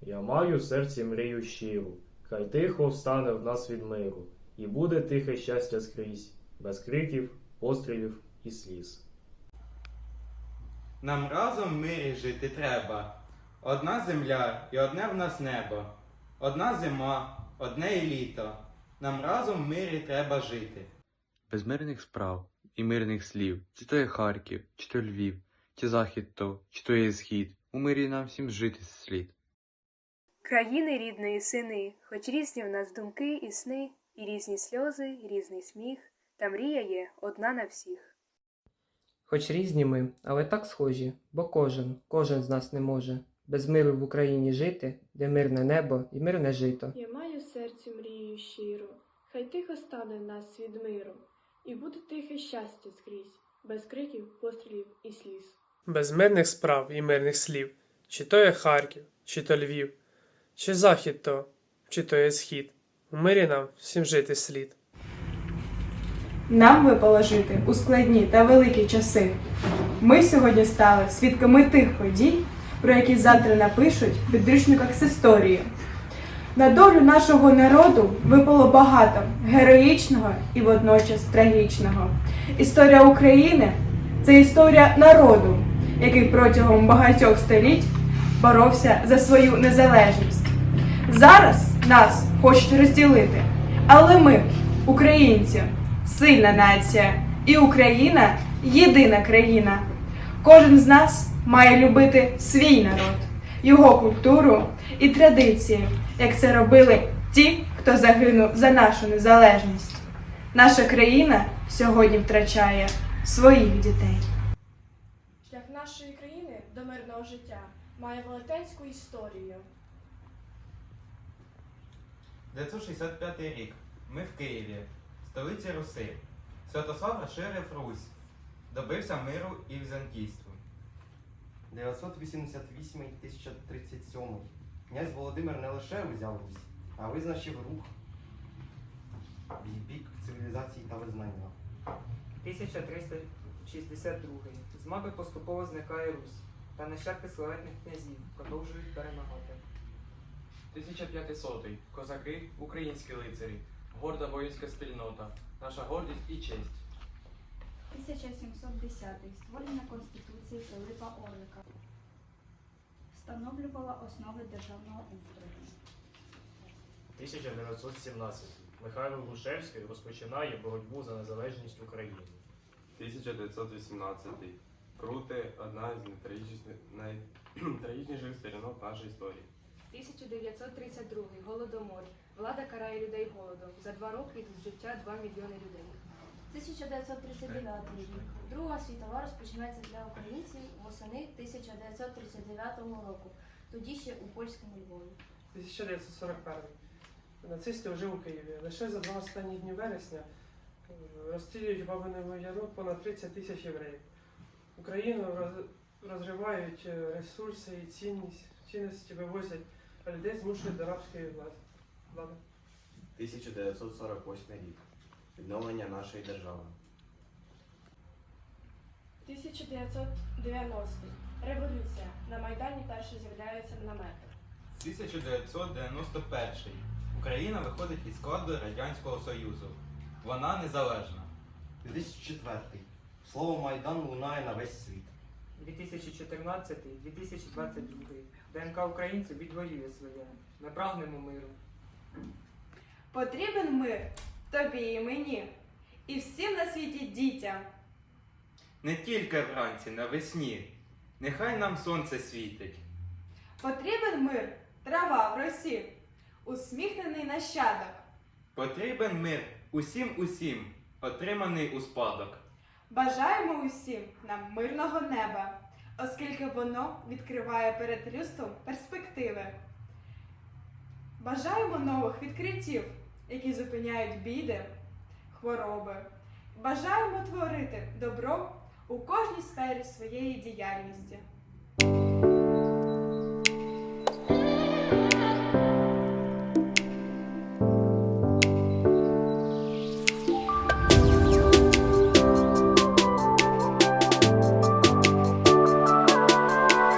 Я маю в серці мрію щиру, хай тихо встане в нас від миру, і буде тихе щастя скрізь, без криків, пострілів і сліз. Нам разом в мирі жити треба. Одна земля і одне в нас небо. Одна зима, одне і літо. Нам разом в мирі треба жити. Без мирних справ і мирних слів, чи то є Харків, чи то Львів, чи захід то, чи то є схід, у мирі нам всім жити слід. Країни рідної сини, хоч різні в нас думки і сни, і різні сльози, і різний сміх, та мрія є одна на всіх. Хоч різні ми, але так схожі, бо кожен, кожен з нас не може без миру в Україні жити, де мирне небо і мирне жито. Я маю в серці мрію щиру, хай тихо стане в нас від миру, і буде тихе щастя скрізь, без криків, пострілів і сліз. без мирних справ і мирних слів, чи то є Харків, чи то Львів, чи захід то, чи то є схід. У мирі нам всім жити слід. Нам випало жити у складні та великі часи. Ми сьогодні стали свідками тих подій, про які завтра напишуть в підручниках з історії. На долю нашого народу випало багато героїчного і водночас трагічного. Історія України це історія народу, який протягом багатьох століть боровся за свою незалежність. Зараз нас хочуть розділити, але ми, українці, сильна нація, і Україна єдина країна. Кожен з нас має любити свій народ, його культуру і традиції, як це робили ті, хто загинув за нашу незалежність. Наша країна сьогодні втрачає своїх дітей. Шлях нашої країни до мирного життя має велетенську історію. 965 рік. Ми в Києві, столиці Руси. Святослав розширив Русь, добився миру і візантійству. 988-1037. Князь Володимир не лише узяв Русь, а визначив рух в бік цивілізації та визнання. 1362. З мапи поступово зникає Русь, та нащадки славетних князів продовжують перемагати. 1500. Козаки, українські лицарі, горда воїнська спільнота, наша гордість і честь. 1710 створення Конституції Пилипа Орлика встановлювала основи державного устрою. 1917. Михайло Грушевський розпочинає боротьбу за незалежність України. 1918. Крути одна з найтрагічніших, найтрагічніших сторінок нашої історії. 1932. Голодомор. Влада карає людей голодом. За два роки йдуть з життя 2 мільйони людей. 1939 рік. Друга світова розпочинається для українців восени 1939 року, тоді ще у польському Львові. 1941. Нацисти вже у Києві. Лише за два останні дні вересня е, розстрілюють Бабиному Яру понад 30 тисяч євреїв. Україну роз- розривають е, ресурси і цінність, цінності вивозять, а людей змушують до рабської влади. влади. 1948 рік. Відновлення нашої держави. 1990 Революція. На Майдані перші з'являються намети. 1991. Україна виходить із складу Радянського Союзу. Вона незалежна. 2004. Слово Майдан лунає на весь світ. 2014-2022. ДНК українців відвоює своє. Ми прагнемо миру. Потрібен мир тобі і мені, і всім на світі дітям. Не тільки вранці, навесні. Нехай нам сонце світить. Потрібен мир, трава в росі, усміхнений нащадок. Потрібен мир усім усім, отриманий у спадок. Бажаємо усім нам мирного неба, оскільки воно відкриває перед людством перспективи. Бажаємо нових відкриттів, які зупиняють біди, хвороби. Бажаємо творити добро у кожній сфері своєї діяльності.